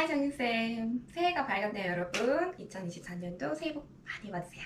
하이 정윤쌤. 새해가 밝았네요 여러분. 2024년도 새해 복 많이 받으세요.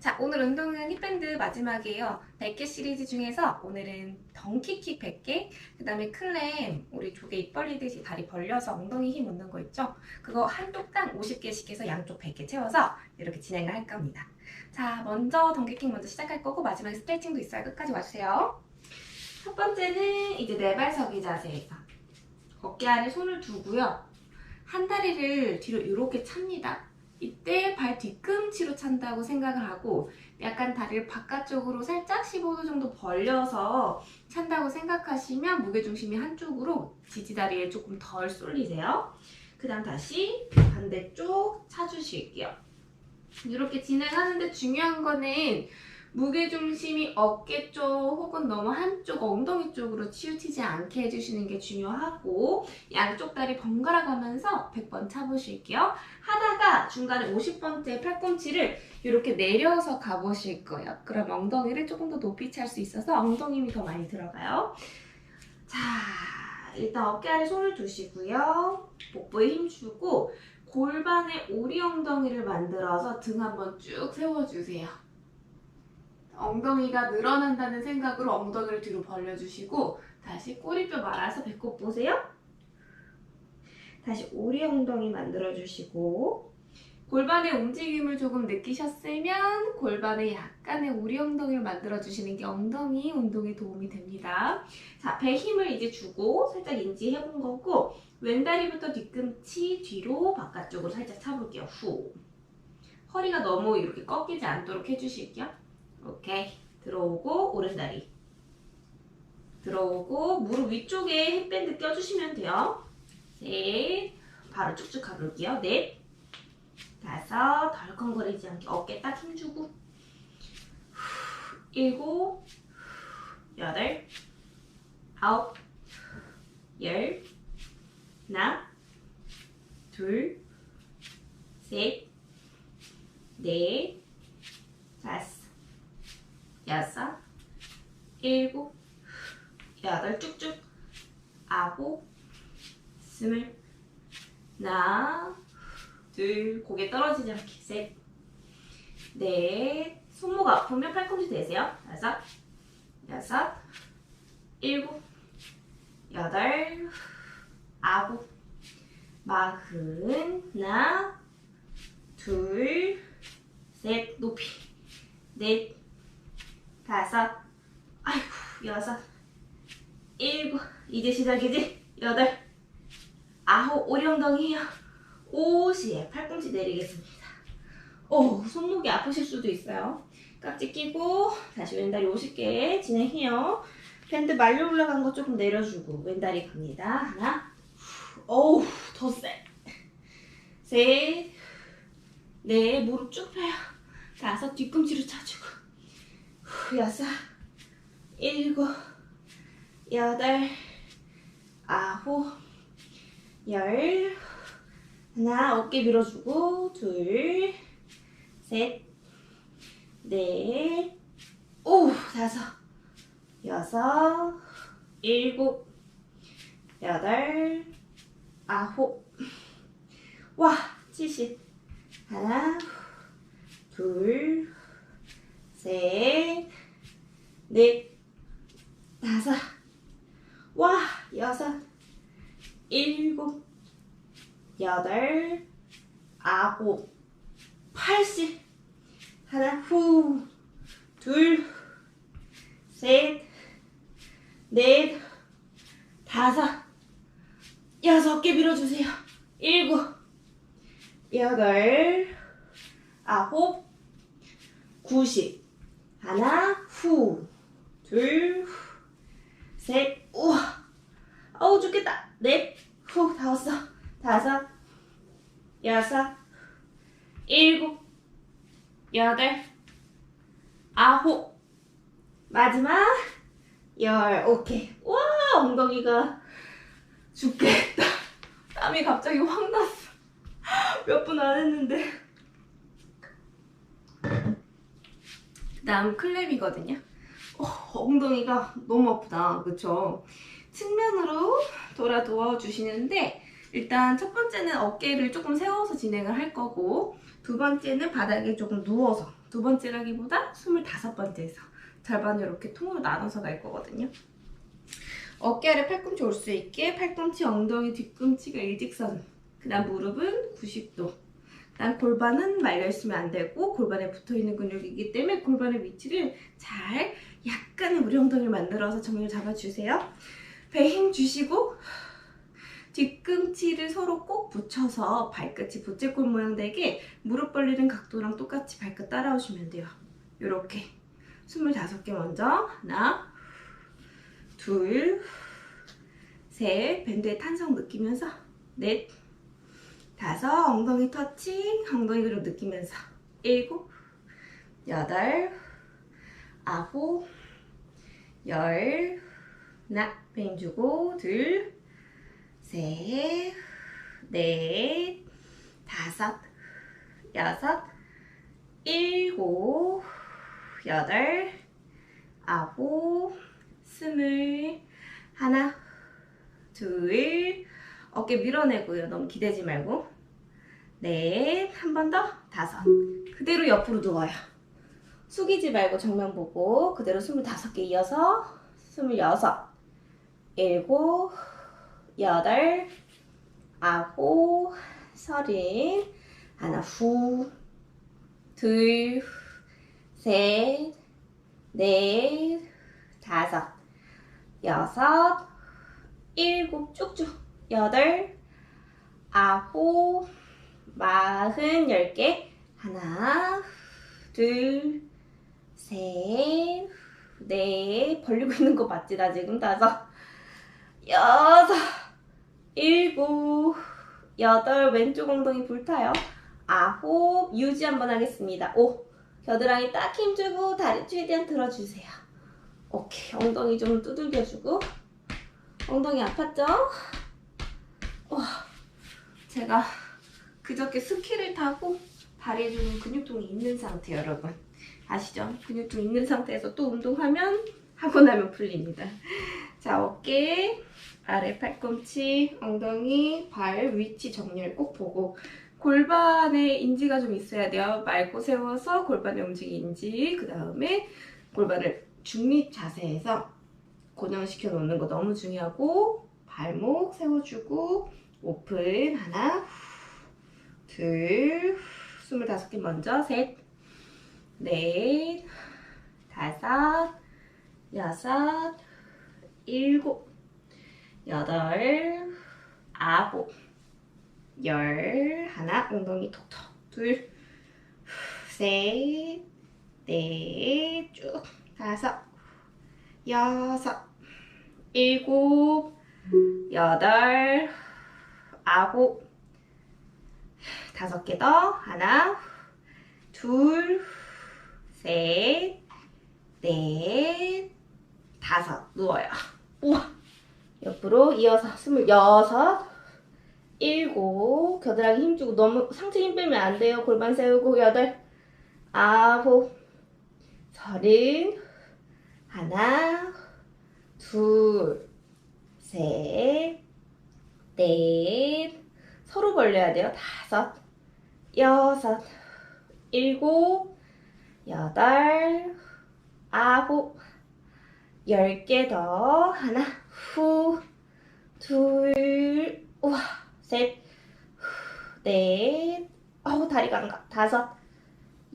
자 오늘 운동은 힙밴드 마지막이에요. 100개 시리즈 중에서 오늘은 덩키킥 100개 그 다음에 클램 우리 조개 입 벌리듯이 다리 벌려서 엉덩이 힘 얻는 거 있죠? 그거 한 쪽당 50개씩 해서 양쪽 100개 채워서 이렇게 진행을 할 겁니다. 자 먼저 덩키킥 먼저 시작할 거고 마지막에 스트레칭도 있어요 끝까지 와주세요. 첫 번째는 이제 네발서기 자세에서 어깨 아래 손을 두고요 한 다리를 뒤로 이렇게 찹니다. 이때 발 뒤꿈치로 찬다고 생각을 하고 약간 다리를 바깥쪽으로 살짝 15도 정도 벌려서 찬다고 생각하시면 무게중심이 한쪽으로 지지다리에 조금 덜 쏠리세요. 그 다음 다시 반대쪽 차주실게요. 이렇게 진행하는데 중요한 거는 무게중심이 어깨 쪽 혹은 너무 한쪽 엉덩이 쪽으로 치우치지 않게 해주시는 게 중요하고 양쪽 다리 번갈아 가면서 100번 차보실게요. 하다가 중간에 50번째 팔꿈치를 이렇게 내려서 가보실 거예요. 그럼 엉덩이를 조금 더 높이 찰 수 있어서 엉덩이 힘이 더 많이 들어가요. 자, 일단 어깨 아래 손을 두시고요. 복부에 힘 주고 골반에 오리 엉덩이를 만들어서 등 한번 쭉 세워주세요. 엉덩이가 늘어난다는 생각으로 엉덩이를 뒤로 벌려주시고 다시 꼬리뼈 말아서 배꼽 보세요. 다시 오리 엉덩이 만들어주시고 골반의 움직임을 조금 느끼셨으면 골반에 약간의 오리 엉덩이를 만들어주시는 게 엉덩이 운동에 도움이 됩니다. 자, 배 힘을 이제 주고 살짝 인지해본 거고 왼다리부터 뒤꿈치 뒤로 바깥쪽으로 살짝 차볼게요. 후. 허리가 너무 이렇게 꺾이지 않도록 해주실게요. 오케이. 들어오고 오른다리. 들어오고 무릎 위쪽에 힙밴드 껴주시면 돼요. 셋. 바로 쭉쭉 가볼게요. 넷. 다섯. 덜컹거리지 않게 어깨 딱 힘주고. 후, 일곱. 여덟. 아홉. 열. 하나. 둘. 셋. 넷. 다섯. 여섯, 일곱, 여덟 쭉쭉, 아홉, 스물, 하나, 둘, 고개 떨어지지 않게, 셋, 넷, 손목 아프면 팔꿈치 대세요. 다섯, 여섯, 일곱, 여덟, 아홉, 마흔, 하나, 둘, 셋, 높이, 넷, 다섯, 아이고, 여섯, 일곱, 이제 시작이지? 여덟, 아홉, 오령덩이요. 오시에 팔꿈치 내리겠습니다. 오, 손목이 아프실 수도 있어요. 깍지 끼고, 다시 왼다리 50개 진행해요. 밴드 말려 올라간 거 조금 내려주고, 왼다리 갑니다. 하나, 어우, 더 세. 셋, 넷, 무릎 쭉 펴요. 다섯, 뒤꿈치로 차주고. 후, 여섯, 일곱, 여덟, 아홉, 열, 하나, 어깨 밀어주고, 둘, 셋, 넷, 오, 다섯, 여섯, 일곱, 여덟, 아홉, 와, 칠십, 하나, 둘, 셋, 넷, 다섯, 와, 여섯, 일곱, 여덟, 아홉, 팔십, 하나, 후, 둘, 셋, 넷, 다섯, 여섯 개 밀어주세요. 일곱, 여덟, 아홉, 구십, 하나, 후, 둘, 셋, 우와, 어우 죽겠다. 넷, 후, 다 왔어. 다섯, 여섯, 일곱, 여덟, 아홉, 마지막 열, 오케이. 와, 엉덩이가 죽겠다. 땀이 갑자기 확 났어. 몇 분 안 했는데. 다음 클랩이거든요. 어, 엉덩이가 너무 아프다. 그쵸? 측면으로 돌아 도와주시는데 일단 첫 번째는 어깨를 조금 세워서 진행을 할 거고 두 번째는 바닥에 조금 누워서 두 번째라기보다 25번째에서 절반을 이렇게 통으로 나눠서 갈 거거든요. 어깨 아래 팔꿈치 올 수 있게 팔꿈치, 엉덩이, 뒤꿈치가 일직선 그 다음 무릎은 90도 난 골반은 말려 있으면 안 되고 골반에 붙어있는 근육이기 때문에 골반의 위치를 잘 약간의 우리 엉덩이를 만들어서 정렬 잡아주세요. 배 힘 주시고 뒤꿈치를 서로 꼭 붙여서 발끝이 부채꼴 모양 되게 무릎 벌리는 각도랑 똑같이 발끝 따라오시면 돼요. 요렇게 25개 먼저 하나 둘 셋, 밴드의 탄성 느끼면서 넷 다섯, 엉덩이 터치, 엉덩이 그립 느끼면서 일곱, 여덟, 아홉, 열, 하나, 뱅 주고 둘, 셋, 넷, 다섯, 여섯, 일곱, 여덟, 아홉, 스물, 하나, 둘, 어깨 밀어내고요. 너무 기대지 말고. 넷, 한 번 더, 다섯. 그대로 옆으로 누워요. 숙이지 말고 정면 보고 그대로 25개 이어서 26, 일곱, 여덟, 아홉, 서른, 하나 후, 둘, 셋, 넷, 다섯, 여섯, 일곱. 쭉쭉. 여덟, 아홉, 마흔, 열 개. 하나, 둘, 셋, 넷. 벌리고 있는 거 맞지? 나 지금 다섯, 여섯, 일곱, 여덟. 왼쪽 엉덩이 불타요. 아홉, 유지 한번 하겠습니다. 오, 겨드랑이 딱 힘주고 다리 최대한 들어주세요. 오케이, 엉덩이 좀 두들겨주고. 엉덩이 아팠죠? 와, 제가 그저께 스키를 타고 다리에 좀 근육통이 있는 상태 여러분 아시죠? 근육통 있는 상태에서 또 운동하면 하고 나면 풀립니다. 자 어깨 아래 팔꿈치 엉덩이 발 위치 정렬 꼭 보고 골반에 인지가 좀 있어야 돼요. 말고 세워서 골반의 움직임 인지 그 다음에 골반을 중립 자세에서 고정시켜 놓는 거 너무 중요하고 발목 세워주고 오픈 하나 둘 스물다섯 개 먼저. 셋 넷. 다섯. 여섯. 일곱. 여덟. 아홉. 열. 하나. 엉덩이 톡톡 둘 셋 넷 쭉. 다섯. 여섯. 일곱. 여덟. 아홉 다섯 개 더. 하나 둘 셋 넷 다섯. 누워요. 우와. 옆으로 이어서 스물여섯 일곱. 겨드랑이 힘주고 너무 상체 힘 빼면 안 돼요. 골반 세우고 여덟 아홉 서른. 하나 둘 셋, 넷, 서로 벌려야 돼요. 다섯, 여섯, 일곱, 여덟, 아홉, 열 개 더. 하나, 후, 둘, 우와, 셋, 후, 넷, 어우, 다리가 안 가. 다섯,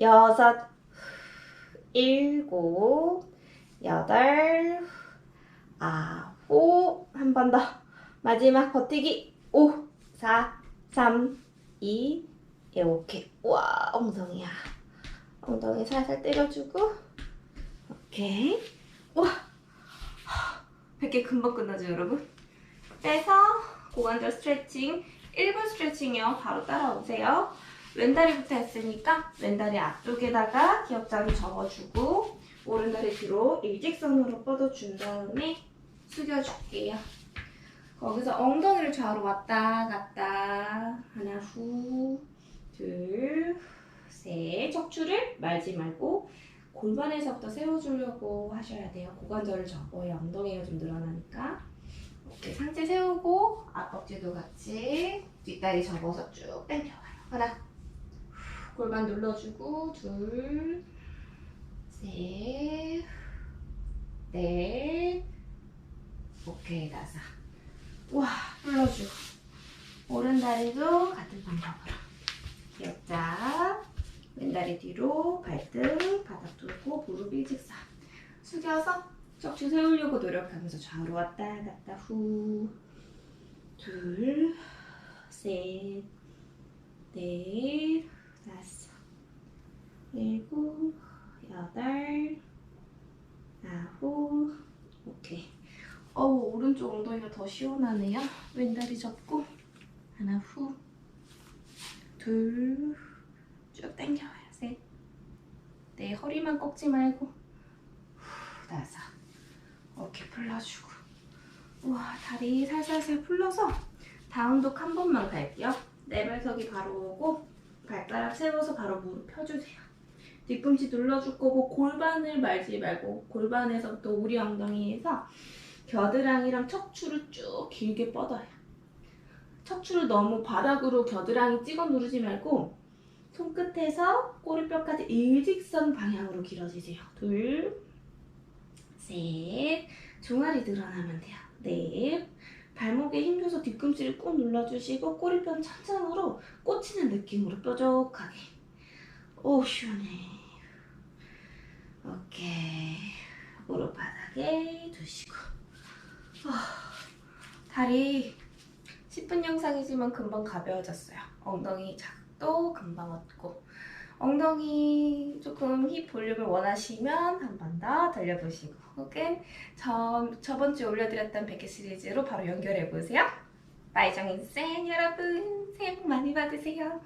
여섯, 일곱, 여덟, 아홉, 한 번 더. 마지막 버티기. 5, 4, 3, 2, 1. 오케이. 와, 엉덩이야. 엉덩이 살살 때려주고. 오케이. 와. 100개 금방 끝나죠, 여러분? 빼서 고관절 스트레칭. 1분 스트레칭이요. 바로 따라오세요. 왼다리부터 했으니까 왼다리 앞쪽에다가 기억자로 접어주고 오른다리 뒤로 일직선으로 뻗어준 다음에 숙여줄게요. 거기서 엉덩이를 좌우로 왔다 갔다 하나 후, 둘, 셋 척추를 말지 말고 골반에서부터 세워주려고 하셔야 돼요. 고관절을 접어야 엉덩이가 좀 늘어나니까 오케이. 상체 세우고 앞벅지도 같이 뒷다리 접어서 쭉 당겨와요. 하나. 후, 골반 눌러주고 둘, 셋, 넷. 오케이 다섯. 와 불러주고 오른 다리도 같은 방법으로 기억자. 왼다리 뒤로 발등 바닥 돌고 무릎 일직선. 숙여서 척추 세우려고 노력하면서 좌우로 왔다 갔다 후. 둘, 셋, 넷, 다섯, 일곱, 여덟, 아홉, 오케이. 어우, 오른쪽 엉덩이가 더 시원하네요. 왼다리 접고, 하나 후, 둘, 쭉 당겨와요. 셋, 네, 허리만 꺾지 말고, 후, 다섯. 어깨 풀러주고. 우와, 다리 살살살 풀러서 다운독 한 번만 갈게요. 네 발석이 바로 오고, 발가락 세워서 바로 무릎 펴주세요. 뒤꿈치 눌러줄 거고, 골반을 말지 말고, 골반에서부터 우리 엉덩이에서 겨드랑이랑 척추를 쭉 길게 뻗어요. 척추를 너무 바닥으로 겨드랑이 찍어 누르지 말고 손끝에서 꼬리뼈까지 일직선 방향으로 길어지세요. 둘, 셋, 종아리 늘어나면 돼요. 넷, 발목에 힘줘서 뒤꿈치를 꾹 눌러주시고 꼬리뼈는 천장으로 꽂히는 느낌으로 뾰족하게. 오 시원해. 오케이. 무릎 바닥에 두시고. 아, 다리 10분 영상이지만 금방 가벼워졌어요. 엉덩이 작도 금방 얻고 엉덩이 조금 힙 볼륨을 원하시면 한 번 더 돌려보시고 혹은 전, 저번 주에 올려드렸던 100개 시리즈로 바로 연결해보세요. 마이정인생 여러분 새해 복 많이 받으세요.